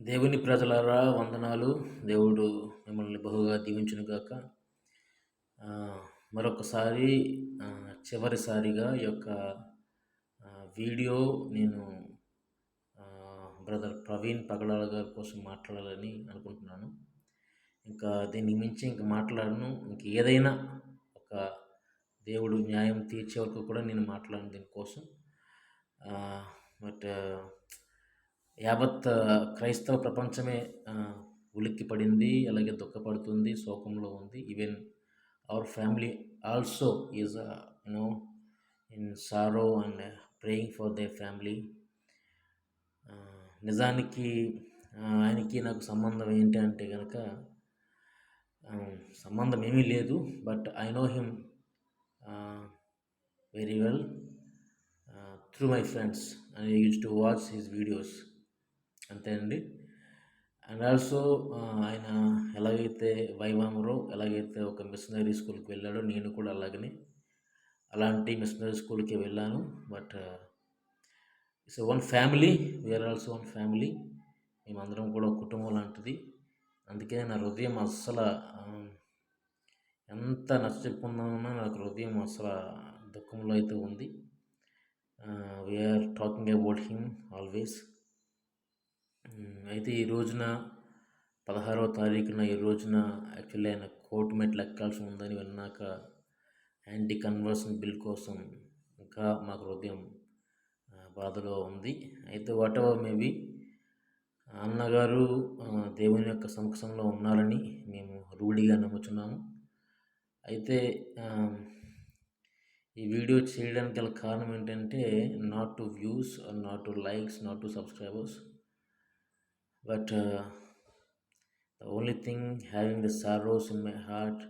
దేవుని ప్రజలారా వందనాలు. దేవుడు మిమ్మల్ని బహుగా దీవించునుగాక. మరొకసారి చివరిసారిగా ఈ యొక్క వీడియో నేను బ్రదర్ ప్రవీణ్ పగడాల గారి కోసం మాట్లాడాలని అనుకుంటున్నాను. ఇంకా దీన్ని మించి ఇంక మాట్లాడను. ఇంక ఏదైనా ఒక దేవుడు న్యాయం తీర్చే వరకు కూడా నేను మాట్లాడను దీనికోసం. బట్ యావత్ క్రైస్తవ ప్రపంచమే ఉలిక్కి పడింది అలాగే దుఃఖపడుతుంది శోకంలో ఉంది. Even our family also is you know in sorrow and praying for the family నిజానికి ఆయనకి నాకు సంబంధం ఏంటి అంటే కనుక సంబంధం ఏమీ లేదు but I know him very well through my friends I use to watch his videos అంతేనండి. అండ్ ఆల్సో ఆయన ఎలాగైతే వైవామరో ఎలాగైతే ఒక మిషనరీ స్కూల్కి వెళ్ళాడో నేను కూడా అలాగనే అలాంటి మిషనరీ స్కూల్కి వెళ్ళాను. But it's one family. We are also one family మేమందరం కూడా కుటుంబం లాంటిది. అందుకే నా హృదయం అస్సలు ఎంత నచ్చ చెప్పుకుందామన్నా నాకు హృదయం అసలు దుఃఖంలో అయితే ఉంది. We are talking about him always అయితే ఈ రోజున పదహారవ తారీఖున ఈ రోజున యాక్చువల్లీ ఆయన కోర్టు మెట్లు ఎక్కాల్సి ఉందని విన్నాక యాంటీ కన్వర్షన్ బిల్ కోసం ఇంకా మాకు హృదయం బాధలో ఉంది. అయితే వాట్ ఎవర్ మేబీ అన్నగారు దేవుని యొక్క సమక్షంలో ఉన్నారని మేము రూఢిగా నమ్ముచున్నాము. అయితే ఈ వీడియో చేయడానికి గల కారణం ఏంటంటే not to views not to likes not to subscribers But uh, the only thing having the sorrows in my heart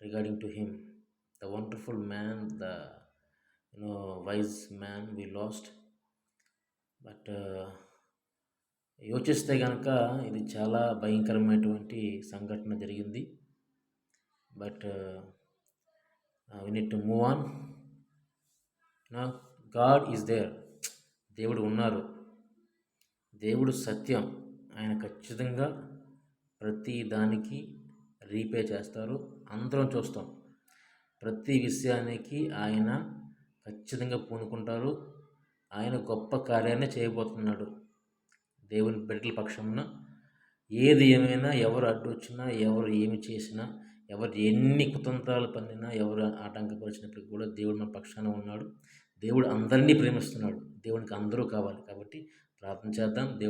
regarding to him, the wonderful man, the you know wise man we lost. But యోచిస్తే కనుక ఇది చాలా భయంకరమైనటువంటి సంఘటన జరిగింది but we to move on నా God is there దేవుడు ఉన్నారు దేవుడు సత్యం ఆయన ఖచ్చితంగా ప్రతి దానికి రీపే చేస్తారు. అందరం చూస్తాం. ప్రతి విషయానికి ఆయన ఖచ్చితంగా పూనుకుంటారు. ఆయన గొప్ప కార్యాన్ని చేయబోతున్నాడు. దేవుని బిడ్డల పక్షమున ఏది ఏమైనా ఎవరు అడ్డు వచ్చినా ఎవరు ఏమి చేసినా ఎవరు ఎన్ని కుతంత్రాలు పన్నినా ఎవరు ఆటంకపరిచినప్పటికీ కూడా దేవుడు మన పక్షాన ఉన్నాడు. దేవుడు అందరినీ ప్రేమిస్తున్నాడు. దేవునికి అందరూ కావాలి కాబట్టి ప్రార్థన చేద్దాం. దేవుడు